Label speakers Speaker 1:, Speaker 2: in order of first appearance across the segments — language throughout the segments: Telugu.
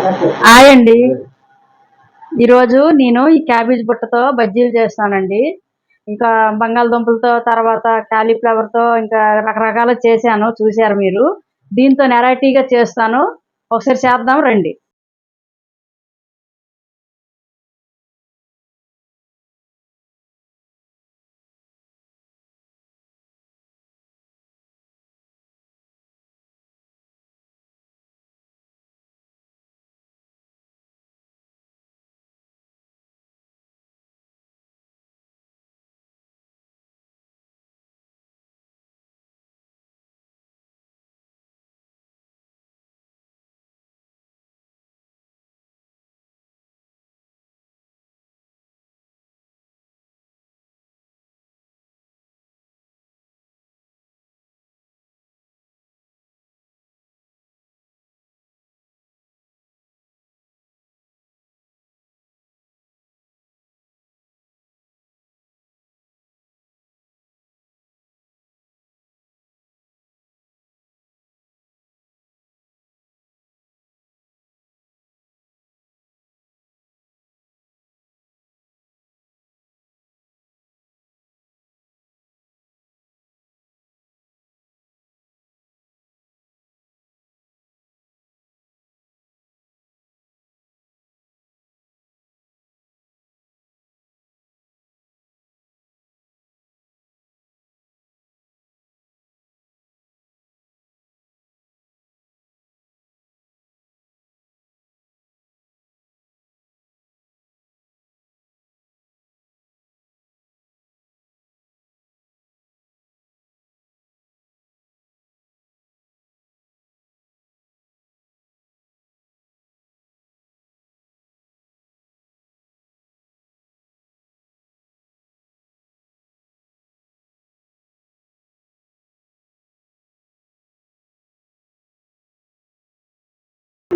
Speaker 1: హాయ్ అండి ఈరోజు నేను ఈ క్యాబేజ్ బుట్టతో బజ్జీలు చేస్తానండి. ఇంకా బంగాళదుంపలతో తర్వాత కాలీఫ్లవర్తో ఇంకా రకరకాలు చేశాను చూశారు మీరు. దీంతో వెరైటీగా చేస్తాను. ఒకసారి చేద్దాం రండి.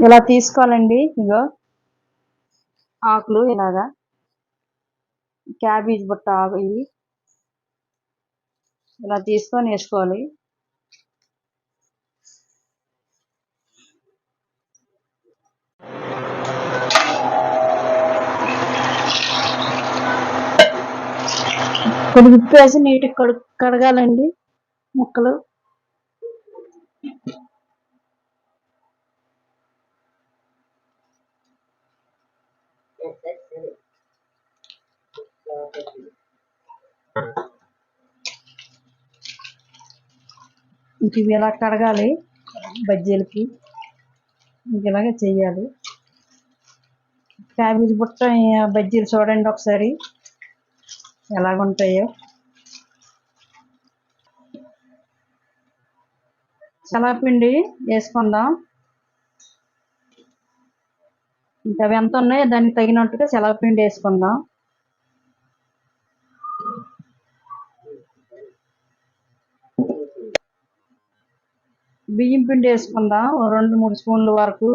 Speaker 1: ఇలా తీసుకోవాలండి. ఇగో ఆకులు ఇలాగా. క్యాబేజ్ బుట్ట ఆకు ఇవి. ఇలా తీసుకొని వేసుకోవాలి. కొద్దిగా ఉప్పు వేసి నీటికి కడు కడగాలండి ముక్కలు. ఇంక ఇవి ఇలా కడగాలి? బజ్జీలకి. ఇంక ఇలాగే చెయ్యాలి. క్యాబేజ్ బుట్ట బజ్జీలు చూడండి ఒకసారి. ఎలాగుంటాయో. పిండి వేసుకుందాం. ఇంకా అవి ఎంత ఉన్నాయో దానికి తగినట్టుగా శనగపిండి వేసుకుందాం. బియ్యం పిండి వేసుకుందాం. రెండు మూడు స్పూన్ల వరకు.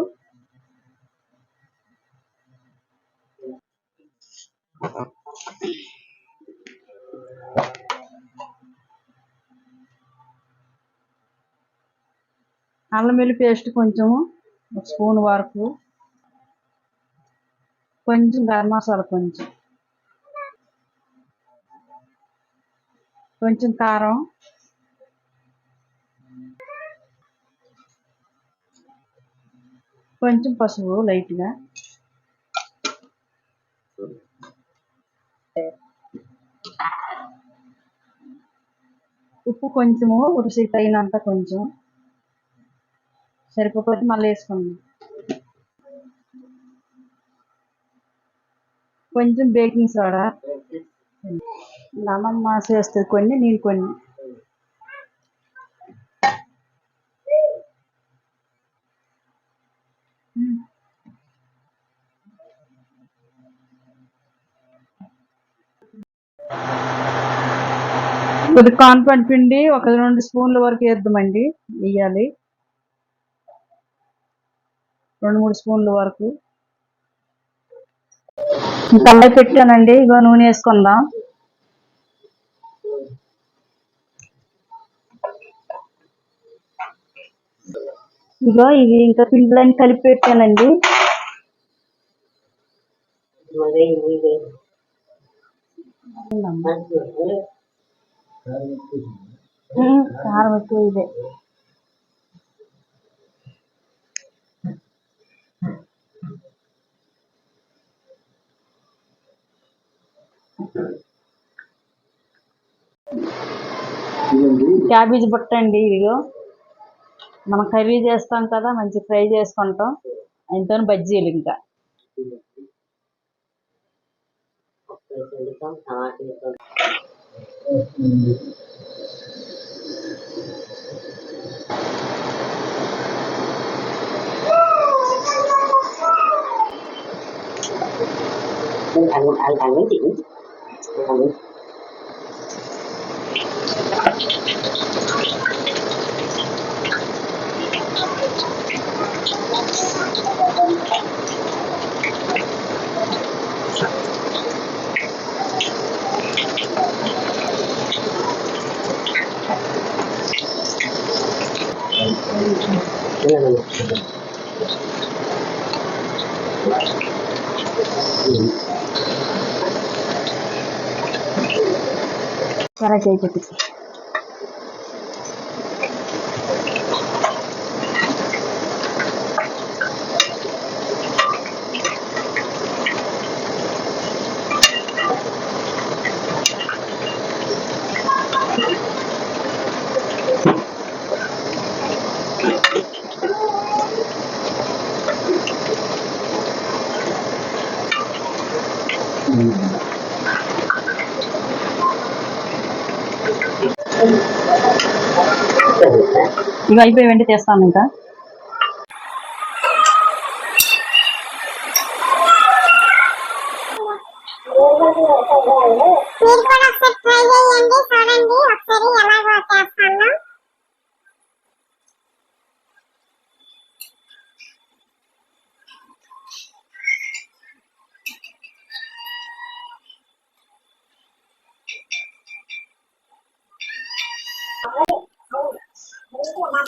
Speaker 1: అల్లం వెల్లి పేస్ట్ కొంచెం ఒక స్పూన్ వరకు. కొంచెం గరం మసాలా కొంచెం. కొంచెం కారం. కొంచెం పసుపు లైట్గా ఉప్పు కొంచెము ఉరిసి తగినంత కొంచెం. సరిపోతే మళ్ళీ వేసుకుందాం కొంచెం బేకింగ్ సోడా. అమ్మమ్మ చేస్తుంది కొన్ని నేను కొన్ని. కొద్ది కాన్ఫెంట్ పిండి ఒక రెండు స్పూన్ల వరకు వేద్దామండి వేయాలి రెండు మూడు స్పూన్ల వరకు. కళ్ళ పెట్టానండి ఇగో నూనె వేసుకుందాం. ఇగో ఇవి ఇంకా పిండిలని కలిపి పెట్టానండి.
Speaker 2: మళ్ళీ ఇది
Speaker 1: కారం ఎక్కువ ఇదే. క్యాబేజ్ బుట్ట అండి ఇదిగో. మనం కర్రీ చేస్తాం కదా మంచి ఫ్రై చేసుకుంటాం. ఆయనతో బజ్జీలు ఇంకా.
Speaker 2: mình thành một ảnh ảnh cái gì mình thành Para
Speaker 1: que hay que ఇవి అయిపోయి వెంట చేస్తాను ఇంకా.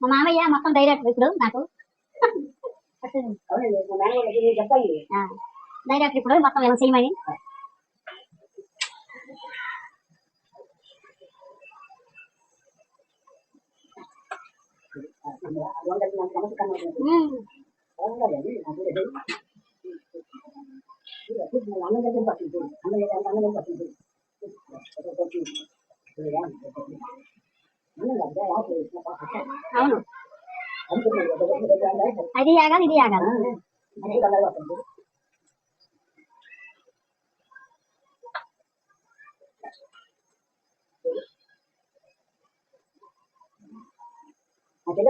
Speaker 3: మా మామయ్య మొత్తం డైరెక్టర్ ఇప్పుడు నాకు ఆ, డైరెక్టర్ ఇప్పుడు మొత్తం ఏమో చేయమని ఉమ్. అవును అది ఆగాలి ఇది ఆగాలి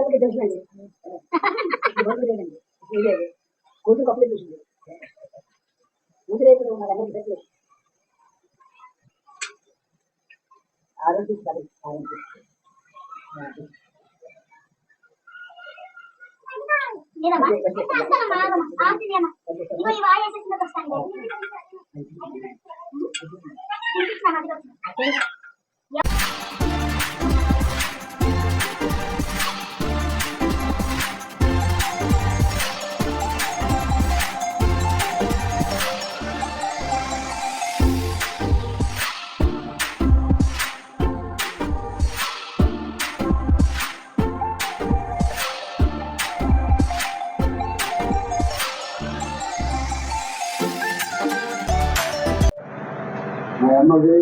Speaker 3: లేదమ్మా చేస్తానమ్మా, ఆగమ్మా. ఆగుతుందమ్మా. ఇదిగో ఈ వాయి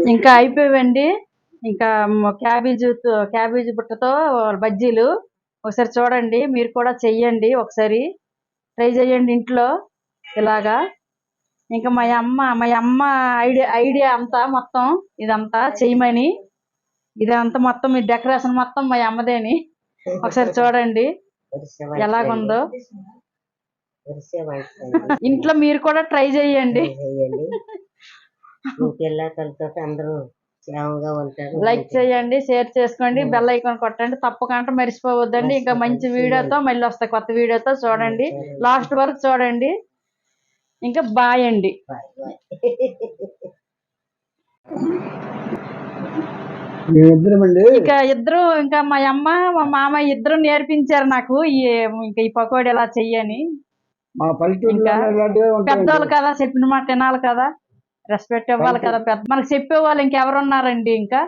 Speaker 1: ఇంకా అయిపోయావండి. ఇంకా మ- క్యాబేజీ క్యాబేజీ బుట్టతో బజ్జీలు ఒకసారి చూడండి. మీరు కూడా చెయ్యండి ఒకసారి. ట్రై చేయండి ఇంట్లో ఇలాగా. ఇంకా మా అమ్మ మా అమ్మ ఐడియా ఐడియా అంతా మొత్తం ఇదంతా చేయమని ఇదంతా మొత్తం ఈ డెకరేషన్ మొత్తం మా అమ్మదేని. ఒకసారి చూడండి ఎలాగుందో. ఇంట్లో మీరు కూడా ట్రై చేయండి
Speaker 2: మీ పిల్లలతో అందరూ క్షేమంగా ఉంటారు.
Speaker 1: లైక్ చేయండి షేర్ చేసుకోండి బెల్ ఐకాన్ కొట్టండి. తప్పకుండా మర్చిపోవద్దండి. ఇంకా మంచి వీడియోతో మళ్ళీ వస్తాయి కొత్త వీడియోతో చూడండి. లాస్ట్ వరకు చూడండి. ఇంకా బాయ్ అండి. ఇక ఇద్దరు ఇంకా మా అమ్మ మా మామ ఇద్దరు నేర్పించారు నాకు ఈ ఇంకా ఈ పకోడీ ఎలా చెయ్యని. పెద్దోళ్ళు కదా చెప్పిన మాట వినాలి కదా. రెస్పెక్ట్ ఇవ్వాలి కదా పెద్ద మనకు చెప్పేవాళ్ళు ఇంకెవరు ఉన్నారండి ఇంకా?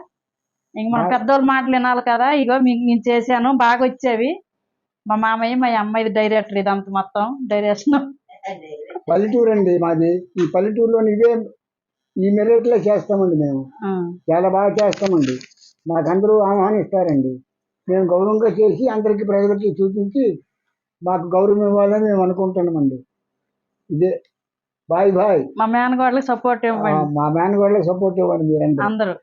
Speaker 1: ఇంక మన పెద్దోళ్ళ మాటలు వినాలి కదా. ఇగో మీకు నేను చేశాను బాగా వచ్చేవి. మా మామయ్య మా అమ్మాయి డైరెక్టర్ ఇదంతా మొత్తం డైరెక్షన్
Speaker 4: పల్లెటూరు అండి మాది. ఈ పల్లెటూరులో ఇవే ఈ మెరిట్లో చేస్తామండి మేము. చాలా బాగా చేస్తామండి. మాకందరూ ఆహ్వానిస్తారండి. మేము గౌరవంగా చేసి అందరికీ ప్రజలకి చూపించి మాకు గౌరవం ఇవ్వాలని మేము అనుకుంటున్నామండి. ఇదే. Bye bye.
Speaker 1: మా మేనగోళ్ళకి సపోర్ట్ ఇవ్వండి.
Speaker 4: మా మేనగోళ్ళకి సపోర్ట్ ఇవ్వండి మీరందరూ.
Speaker 1: అందరూ.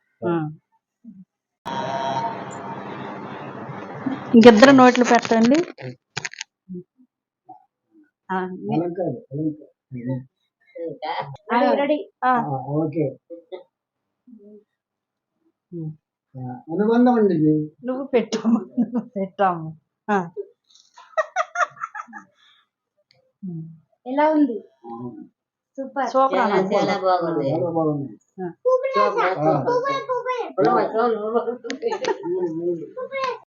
Speaker 1: ఇంకిద్దరు నోట్లు పెట్టండి.
Speaker 4: ఓకే. అనుబంధం అండి
Speaker 1: నువ్వు పెట్టాము పెట్టాము ఆ.
Speaker 3: ఎలా ఉంది?
Speaker 2: చాలా
Speaker 1: అన్న.
Speaker 2: చాలా బాగుంది
Speaker 4: చాలా